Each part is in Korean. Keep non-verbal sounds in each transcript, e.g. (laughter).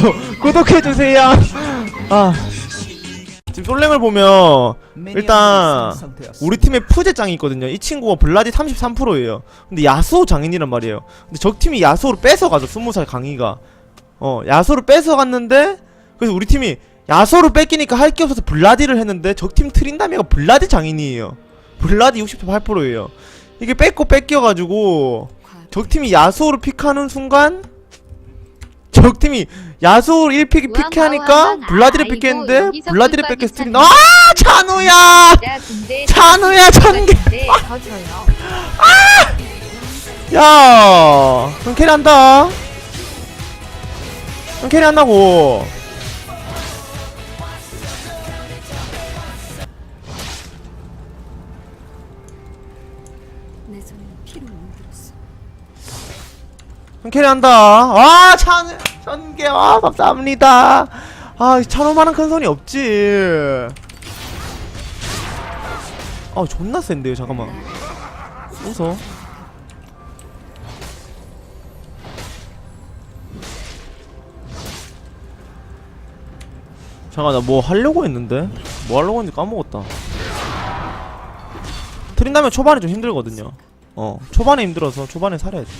구독 구독해주세요. 아. 지금 솔랭을 보면 일단 우리 팀에 푸제짱이 있거든요. 이 친구가 블라디 33%예요. 근데 야수호 장인이란 말이에요. 근데 적 팀이 야수호를 뺏어가죠 20살 강의가. 어 야수호를 뺏어갔는데 그래서 우리 팀이 야수호를 뺏기니까 할 게 없어서 블라디를 했는데 적팀 트린다미가 블라디 장인이에요. 블라디 68%예요. 이게 뺏고 뺏겨가지고 적팀이 야수호를 픽하는 순간 적팀이 야수호를 1픽이 우왕 픽하니까 우왕 블라디를 픽했는데 블라디를 때 찾네. 아 찬우야! 찬우야 천개 근데 터져요. 야! 그럼 캐리 한다. 그럼 캐리 한다고. 그럼 캐리 한다. 아 찬우 천개 와 감사합니다. 아 찬우만한 큰 손이 없지. 아 존나 센데요 잠깐만. 웃어. 잠깐 나 뭐 하려고 했는데? 뭐 하려고 했는지 까먹었다. 트린다면 초반에 좀 힘들거든요. 어 초반에 힘들어서 초반에 살아야 돼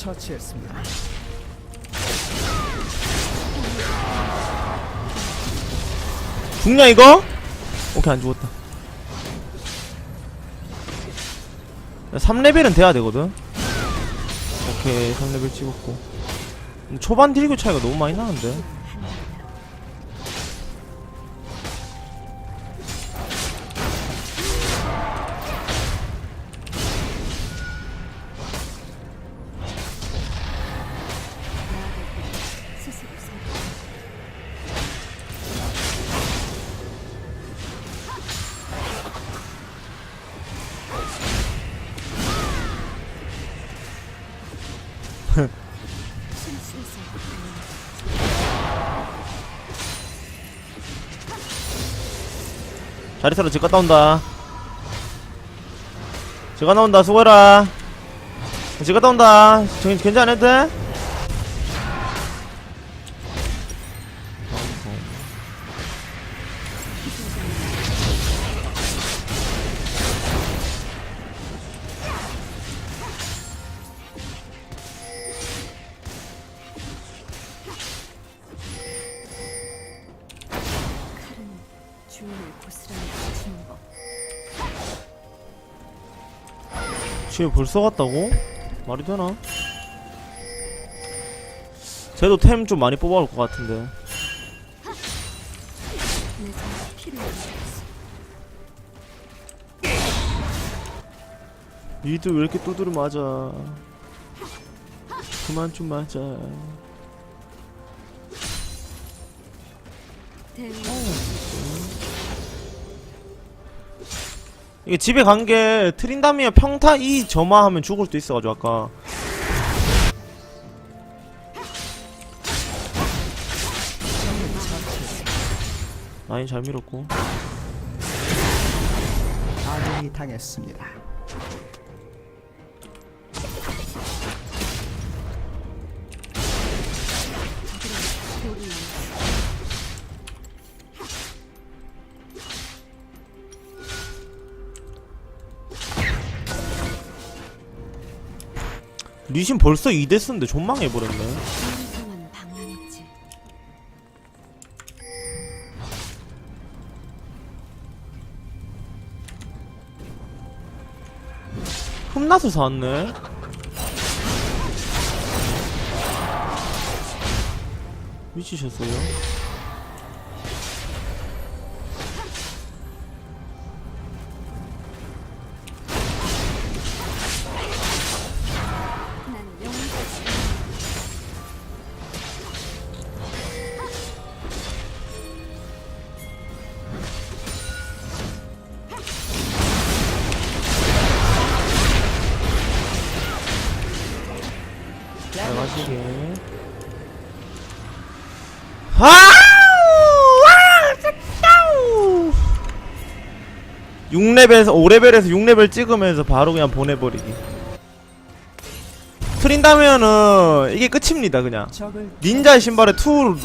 처치했습니다. 죽냐 이거? 오케이 안 죽었다 3레벨은 돼야 되거든 오케이 3레벨 찍었고 초반 딜교 차이가 너무 많이 나는데 잘 있어라 집 갔다 온다. 집 갔다 온다 수고해라. 집 갔다 온다. 정, 괜찮 안 해도 돼? 집에 벌써 갔다고? 말이 되나? 쟤도 템 좀 많이 뽑아올 것 같은데. 니들 왜 이렇게 두드려 맞아 그만 좀 맞아 대 이게 집에 간 게 트린다미아 평타 2 점화하면 죽을 수도 있어가지고 아까 라인 잘 밀었고 아군이 당했습니다. 리신 벌써 2대스인데 존망해버렸네 인성은 방랑했지. 흠나서 샀네 미치셨어요? 예. 아우! 6레벨에서 5레벨에서 6레벨 찍으면서 바로 그냥 보내버리기 틀린다면은 이게 끝입니다 그냥 닌자의 신발에 투,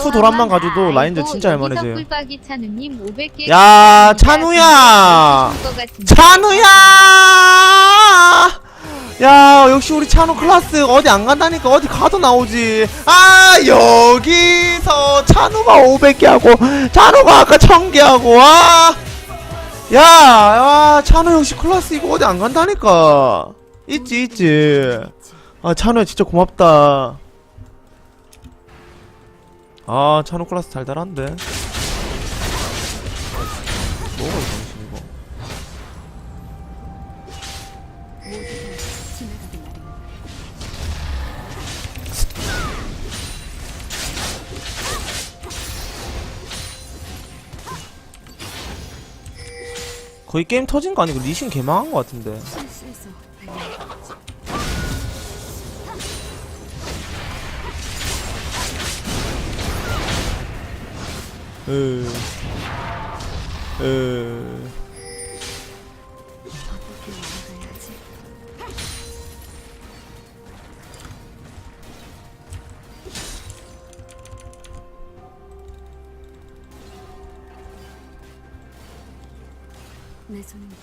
투 도란만 가져도 라인저 진짜 할만해져요 야 찬우야 찬우야 야, 역시 우리 찬우 클라스 어디 안 간다니까 어디 가도 나오지. 아, 여기서 찬우가 500개 하고, 찬우가 아까 1000개 하고, 와. 야, 야, 찬우 역시 클라스 이거 어디 안 간다니까. 있지, 있지. 아, 찬우야 진짜 고맙다. 아, 찬우 클라스 달달한데. 뭐가 이정 거의 게임 터진 거 아니고 리신 개망한 거 같은데. 실수해서 당연하겠지. 으. 으.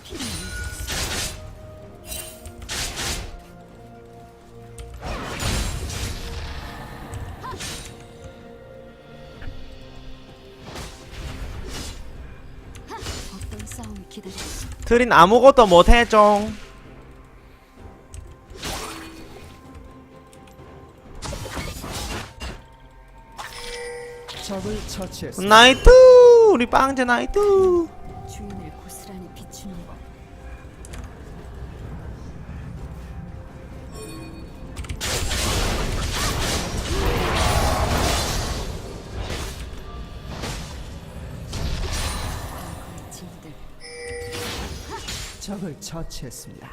피를. 어떤 싸움이 기다렸어? 트린 아무것도 못해줘. 적을 처치했습니다. 나이트! 우리 빵제 나이트! 처치했습니다.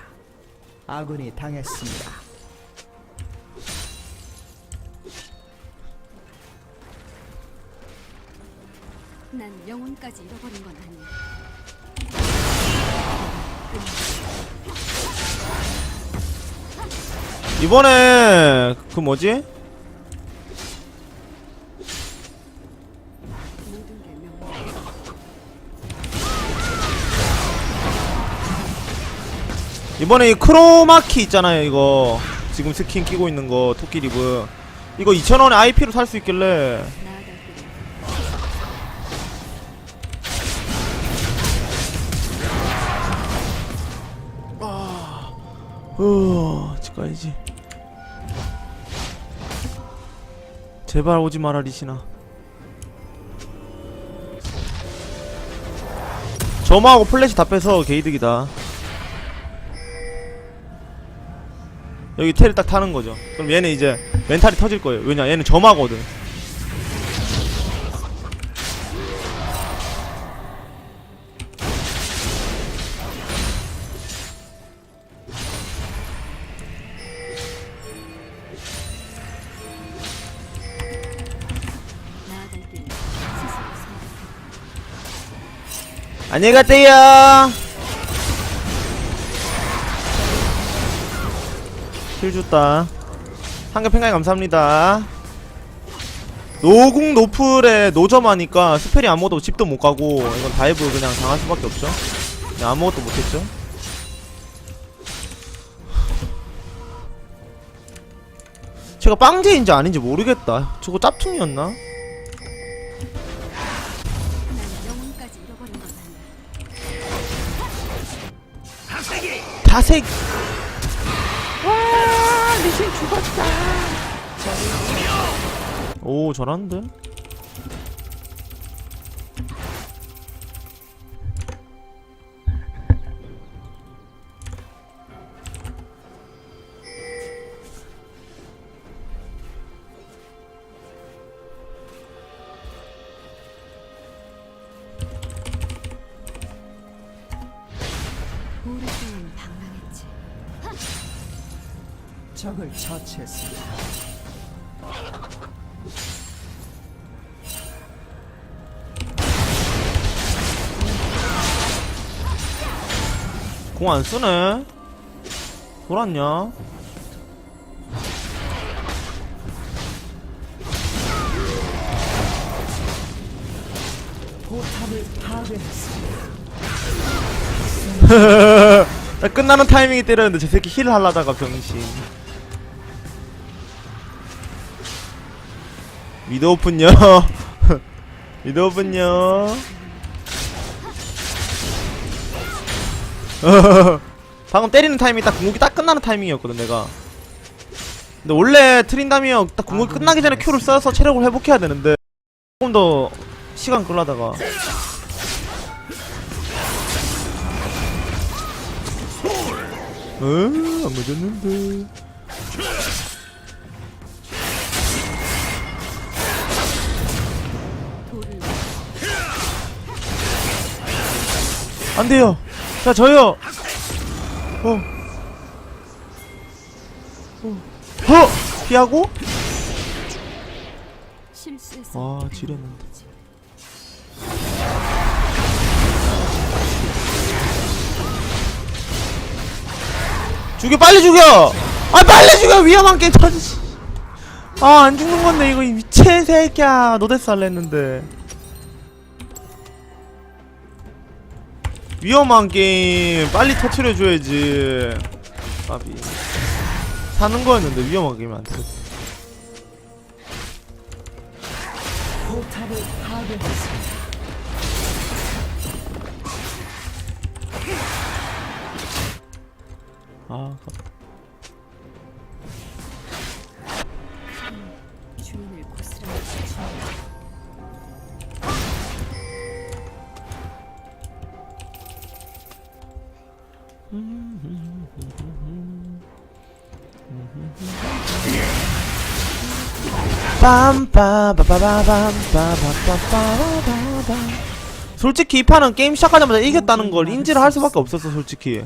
아군이 당했습니다. 난 영혼까지 잃어버린 건 아니야. 이번에, 그 뭐지? 이번에 이 크로마키 있잖아요, 이거. 지금 스킨 끼고 있는 거, 토끼 리브. 이거 2,000원에 IP로 살 수 있길래. 길은 후, 집 가야지. 제발 오지 마라, 리시나. 점하고 플래시 다 빼서 게이득이다. 여기 텔을 딱 타는 거죠. 그럼 얘는 이제 멘탈이 터질 거예요. 왜냐, 얘는 점하거든. 안녕히 가세요. 힐 줬다. 한개 팽가이 감사합니다. 노궁 노플에 노점하니까 스펠이 아무것도 집도 못 가고 이건 다이브 그냥 당할 수밖에 없죠. 그냥 아무것도 못했죠. 제가 빵제인지 아닌지 모르겠다. 저거 짭퉁이었나? 난영 아니야. 다색 오 잘하는데? 함정을 처치했습니다. 공 안 쓰네. 돌았냐? 나 (laughs) 아, 끝나는 타이밍이 때렸는데 저 새끼 힐 하려다가 병신. 미드 오픈요. (laughs) (laughs) 방금 때리는 타이밍이 딱 궁극이 딱 끝나는 타이밍이었거든 내가. 근데 원래 트린다미어 딱 궁극이 끝나기 전에 큐를 써서 체력을 회복해야 되는데 조금 더 시간 끌라다가 응, 안 맞았는데. 안 돼요. 자, 저요. 어. 어. 허! 피하고? 실수해서 아, 지렸는데. 죽여, 빨리 죽여! 아, 빨리 죽여! 위험한 게 터지지. 아, 안 죽는 건데, 이거, 이 미친 새끼야. 노데스 할래 했는데. 위험한 게임. 빨리 터트려줘야지. 까비. 사는 거였는데 위험한 게임 안 터져. 아 솔직히 이 판은 게임 시작하자마자 이겼다는 걸 인지를 할 수밖에 없었어 솔직히.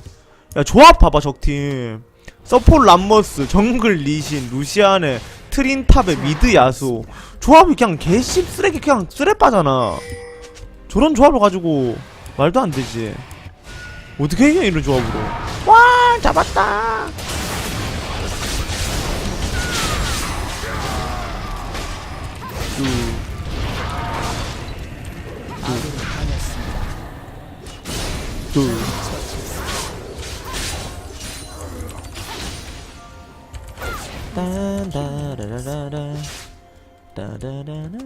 야 조합 봐봐 적팀. 서폴 람머스 정글 리신 루시안에 트린탑에 미드 야수. 조합이 그냥 개씹 쓰레기 그냥 쓰레빠잖아. 저런 조합을 가지고 말도 안 되지. 어떻게 이겨 이런 조합으로? 와 잡았다 두. 둘. 딴다라라라라. 따다라라라.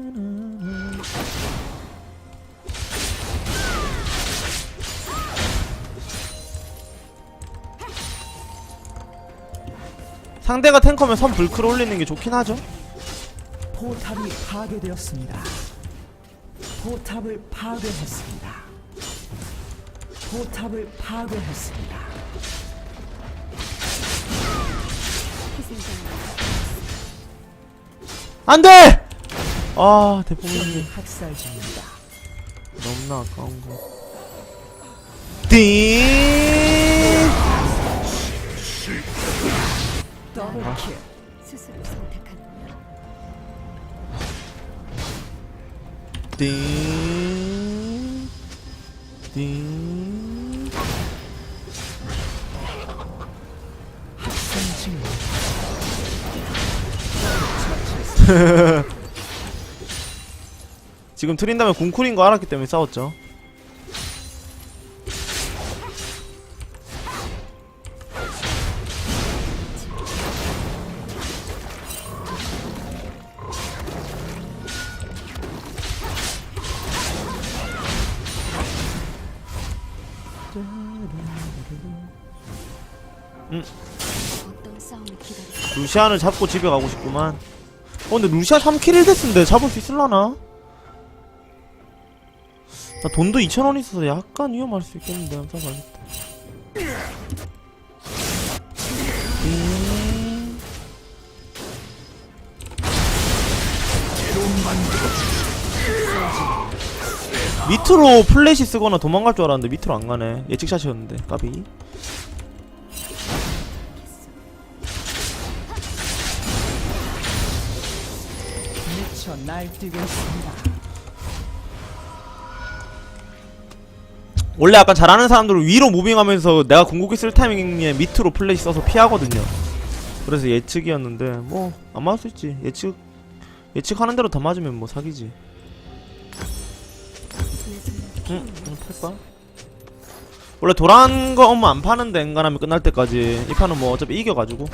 상대가 탱커면 선 불크를 올리는 게 좋긴 하죠. 포탑이 파괴되었습니다. 포탑을 파괴했습니다. 포탑을 파괴했습니다. 안 돼! 아, 대포민님 학살 중입니다. 너무나 아까운 거. 띵! 더블킬. 스스로 선택 중입니다. (laughs) 지금 트린다면 궁쿨인 거 알았기 때문에 싸웠죠. 기다리고 루시안을 잡고 집에 가고 싶구만. 어, 근데 루시안 3킬 1데스인데 잡을 수 있을라나? 나 돈도 2,000원 있어서 약간 위험할 수 있겠는데, 한번 봐야겠다. 음. 밑으로 플래시 쓰거나 도망갈 줄 알았는데 밑으로 안 가네. 예측샷이었는데, 까비. 원래 약간 잘하는 사람들은 위로 무빙하면서 내가 궁극기 쓸 타이밍에 밑으로 플래시 써서 피하거든요. 그래서 예측이었는데 뭐 안 맞을 수 있지. 예측 예측하는 대로 다 맞으면 뭐 사기지. 응, 응, 팔까? 원래 도란 거 엄마 안 파는데 엔간하면 끝날 때까지 이 판은 뭐 어차피 이겨가지고.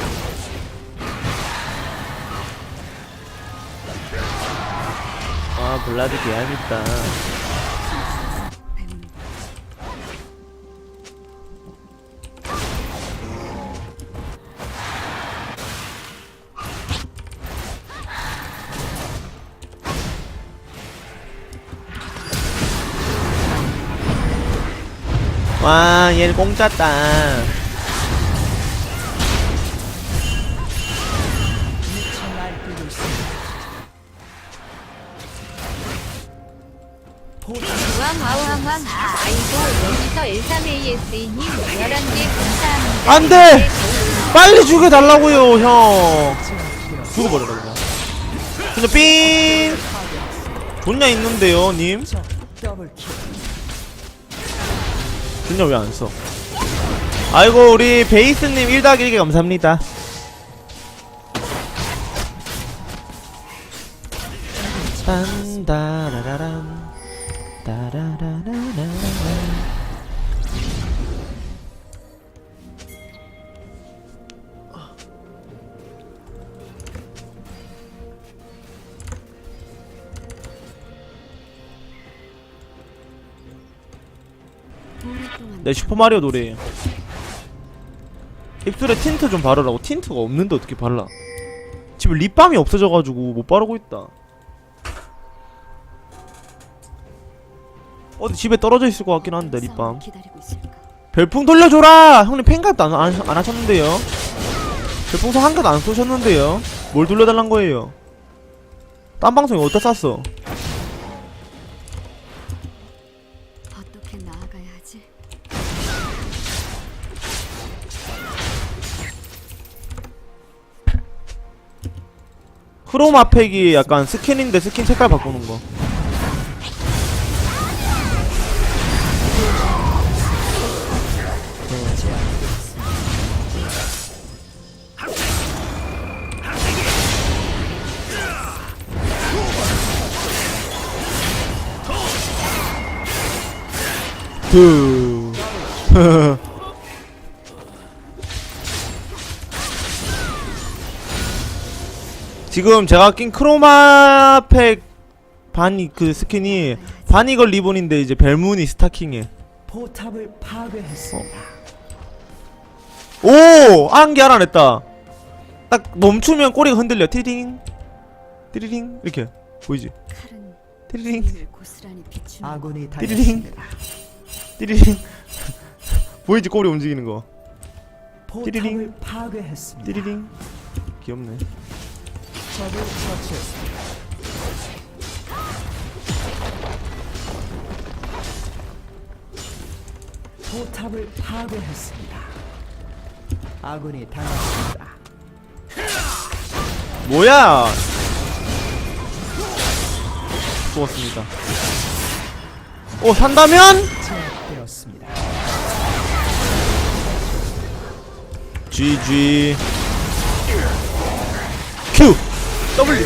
아 블라디 개얄밉다. 와, 얘 공짜다. 안 돼! 빨리 죽여달라고요, 형. 죽어버려라, 그냥. 근데 삥! 존냐 있는데요, 님? 존냐 왜 안 써? 아이고, 우리 베이스님 1닭 1개 감사합니다. 내 슈퍼마리오 노래예요 입술에 틴트 좀 바르라고. 틴트가 없는데 어떻게 발라? 집에 립밤이 없어져가지고 못 바르고 있다. 어디 집에 떨어져 있을 것 같긴 한데 립밤? 별풍 돌려줘라! 형님 팬가입도 안, 안, 안 하셨는데요? 별풍선 한 개도 안 쏘셨는데요? 뭘 돌려달란 거예요? 딴 방송에 어디다 쐈어 크로마 팩이 약간 스킨인데 스킨 색깔 바꾸는 거. 두 지금 제가 낀 크로마 팩 바니 그 스킨이 바니걸 리본인데 이제 벨무니 스타킹에 포탑을 파괴했습니다. 오! 안개 알아냈다 딱 멈추면 꼬리가 흔들려 티링 티리링 이렇게 보이지? 칼은 티리링 주인을 고스란히 비추는 아군이 띠리링. 당했습니다. 티리링 보이지 꼬리 움직이는 거 포탑을 띠리링. 파괴했습니다. 티리링 귀엽네 적을 처치했습니다. 포탑을 파괴했습니다. 아군이 당했습니다. 뭐야 죽었습니다 오 산다면? 제압되었습니다. GG Q W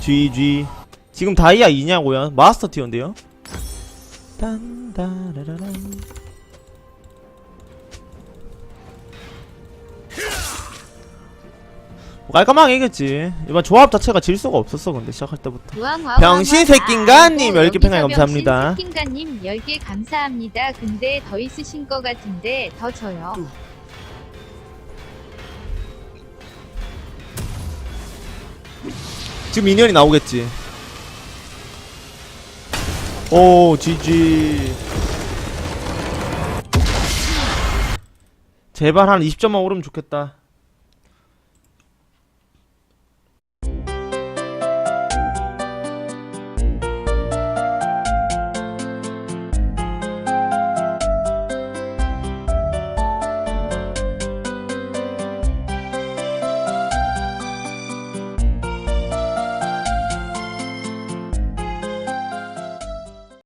GG 지금 다이아 2냐고요? 마스터 티어인데요? 딴다라라란 뭐 깔끔하게 이겼지 이번 조합 자체가 질 수가 없었어 근데 시작할 때부터 병신 아이고, 10개 팽을 여기서 감사합니다. 병신 새끼인가님 10개 감사합니다. 근데 더 있으신 거 같은데 더 줘요. 지금 미니언이 나오겠지. 오 GG 제발 한 20점만 오르면 좋겠다